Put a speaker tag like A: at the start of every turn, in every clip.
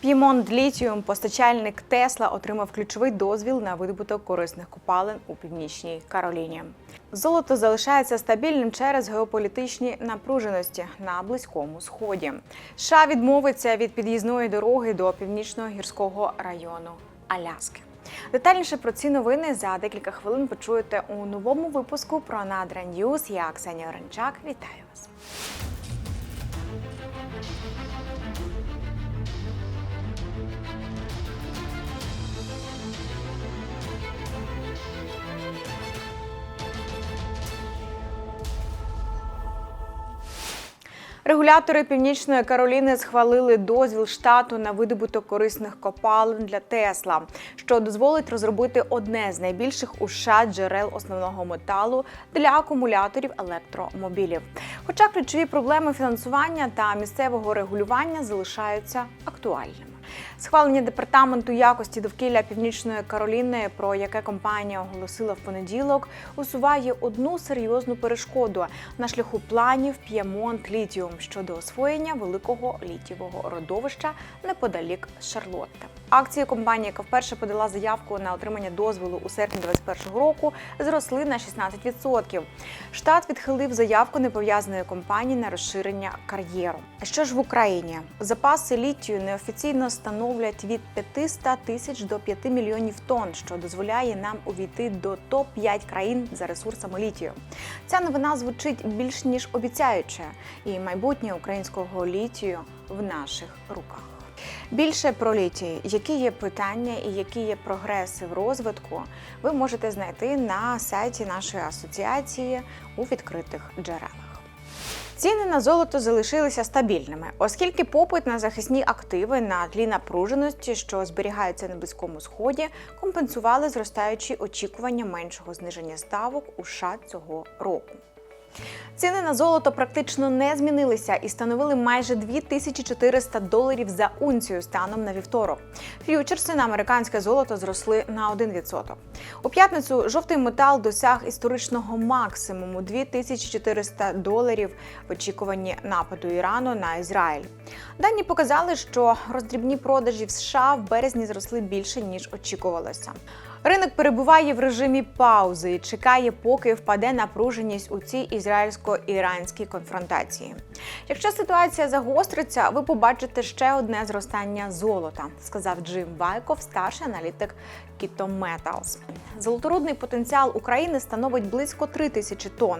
A: П'ємонт Літіум, постачальник Тесла, отримав ключовий дозвіл на видобуток корисних копалин у північній Кароліні. Золото залишається стабільним через геополітичні напруженості на близькому сході. США відмовиться від під'їзної дороги до північного гірського району Аляски. Детальніше про ці новини за декілька хвилин почуєте у новому випуску про Надра Ньюз. Я Ксенія Оренчак. Вітаю вас. Регулятори Північної Кароліни схвалили дозвіл штату на видобуток корисних копалин для Тесла, що дозволить розробити одне з найбільших у США джерел основного металу для акумуляторів електромобілів. Хоча ключові проблеми фінансування та місцевого регулювання залишаються актуальними. Схвалення департаменту якості довкілля Північної Кароліни, про яке компанія оголосила в понеділок, усуває одну серйозну перешкоду на шляху планів П'ємонт Літіум щодо освоєння великого літієвого родовища неподалік Шарлотти. Акції компанії, яка вперше подала заявку на отримання дозволу у серпні 2021 року, зросли на 16%. Штат відхилив заявку непов'язаної компанії на розширення кар'єру. Що ж в Україні? Запаси літію неофіційно становлять від 500 тисяч до 5 мільйонів тонн, що дозволяє нам увійти до топ 5 країн за ресурсами літію. Ця новина звучить більш ніж обіцяюче, і майбутнє українського літію в наших руках. Більше про літій, які є питання і які є прогреси в розвитку, ви можете знайти на сайті нашої асоціації у відкритих джерелах. Ціни на золото залишилися стабільними, оскільки попит на захисні активи на тлі напруженості, що зберігаються на близькому сході, компенсували зростаючі очікування меншого зниження ставок у США цього року. Ціни на золото практично не змінилися і становили майже 2400 доларів за унцію станом на вівторок. Ф'ючерси на американське золото зросли на 1%. У п'ятницю жовтий метал досяг історичного максимуму 2400 доларів в очікуванні нападу Ірану на Ізраїль. Дані показали, що роздрібні продажі в США в березні зросли більше ніж очікувалося. Ринок перебуває в режимі паузи і чекає, поки впаде напруженість у цій ізраїльсько-іранській конфронтації. Якщо ситуація загостриться, ви побачите ще одне зростання золота, сказав Джим Вайков, старший аналітик Kito Metals. Золоторудний потенціал України становить близько 3 тисячі тонн.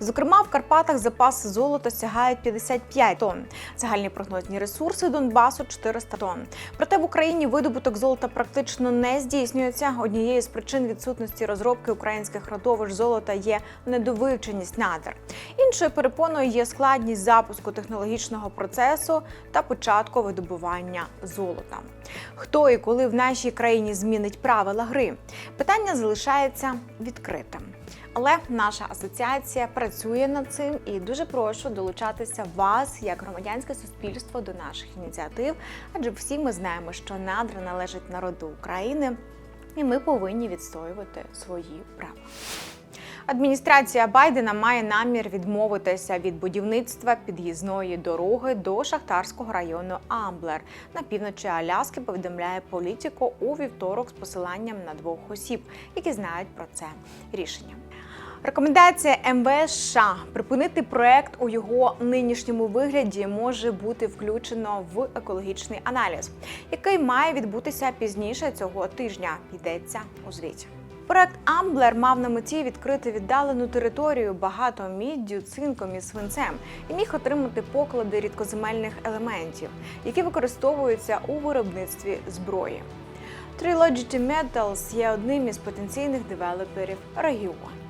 A: Зокрема, в Карпатах запаси золота сягають 55 тонн. Загальні прогнозні ресурси Донбасу 400 тонн. Проте в Україні видобуток золота практично не здійснюється. Однією з причин відсутності розробки українських родовищ золота є недовивченість надр. Іншою перепоною є складність запуску технологічного процесу та початку видобування золота. Хто і коли в нашій країні змінить правила гри? Питання залишається відкритим. Але наша асоціація працює над цим і дуже прошу долучатися вас як громадянське суспільство до наших ініціатив, адже всі ми знаємо, що надра належать народу України, і ми повинні відстоювати свої права. Адміністрація Байдена має намір відмовитися від будівництва під'їзної дороги до шахтарського району Амблер на півночі Аляски. Повідомляє політико у вівторок з посиланням на двох осіб, які знають про це рішення. Рекомендація МВС США припинити проект у його нинішньому вигляді може бути включено в екологічний аналіз, який має відбутися пізніше цього тижня. Йдеться у звіті. Проект Амблер мав на меті відкрити віддалену територію багато міддю, цинком і свинцем і міг отримати поклади рідкоземельних елементів, які використовуються у виробництві зброї. Trilogy Metals є одним із потенційних девелоперів регіону.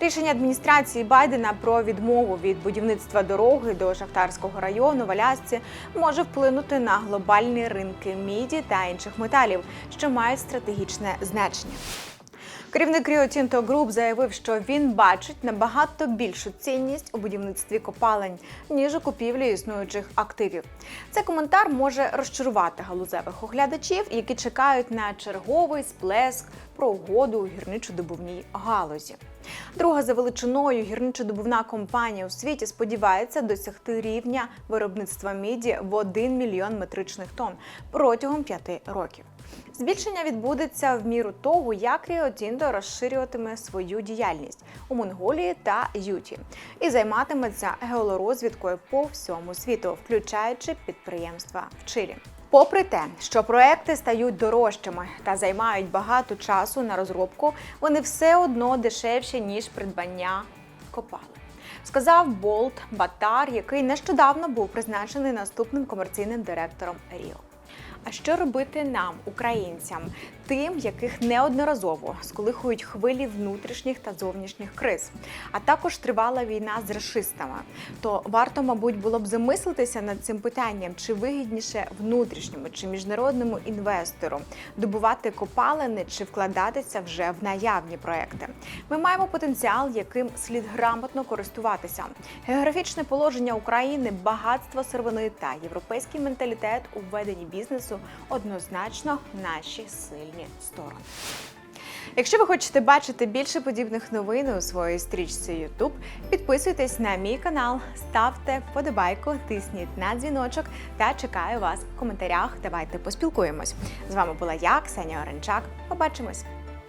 A: Рішення адміністрації Байдена про відмову від будівництва дороги до шахтарського району в Алясці може вплинути на глобальні ринки міді та інших металів, що мають стратегічне значення. Керівник Rio Tinto Group заявив, що він бачить набагато більшу цінність у будівництві копалень, ніж у купівлі існуючих активів. Цей коментар може розчарувати галузевих оглядачів, які чекають на черговий сплеск про угоду у гірничо-добувній галузі. Друга за величиною гірничодобувна компанія у світі сподівається досягти рівня виробництва міді в 1 мільйон метричних тонн протягом п'яти років. Збільшення відбудеться в міру того, як Tinto розширюватиме свою діяльність у Монголії та Юті і займатиметься геолорозвідкою по всьому світу, включаючи підприємства в Чилі. Попри те, що проекти стають дорожчими та займають багато часу на розробку, вони все одно дешевші ніж придбання копали. Сказав Болт Батар, який нещодавно був призначений наступним комерційним директором Ріо. А що робити нам, українцям, тим, яких неодноразово сколихують хвилі внутрішніх та зовнішніх криз, а також тривала війна з расистами? То варто, мабуть, було б замислитися над цим питанням, чи вигідніше внутрішньому чи міжнародному інвестору добувати копалини чи вкладатися вже в наявні проекти. Ми маємо потенціал, яким слід грамотно користуватися. Географічне положення України, багатство сировини та європейський менталітет у веденні бізнесу однозначно наші сильні сторони. Якщо ви хочете бачити більше подібних новин у своїй стрічці YouTube, підписуйтесь на мій канал, ставте вподобайку, тисніть на дзвіночок та чекаю вас в коментарях. Давайте поспілкуємось. З вами була я, Ксенія Оренчак. Побачимось!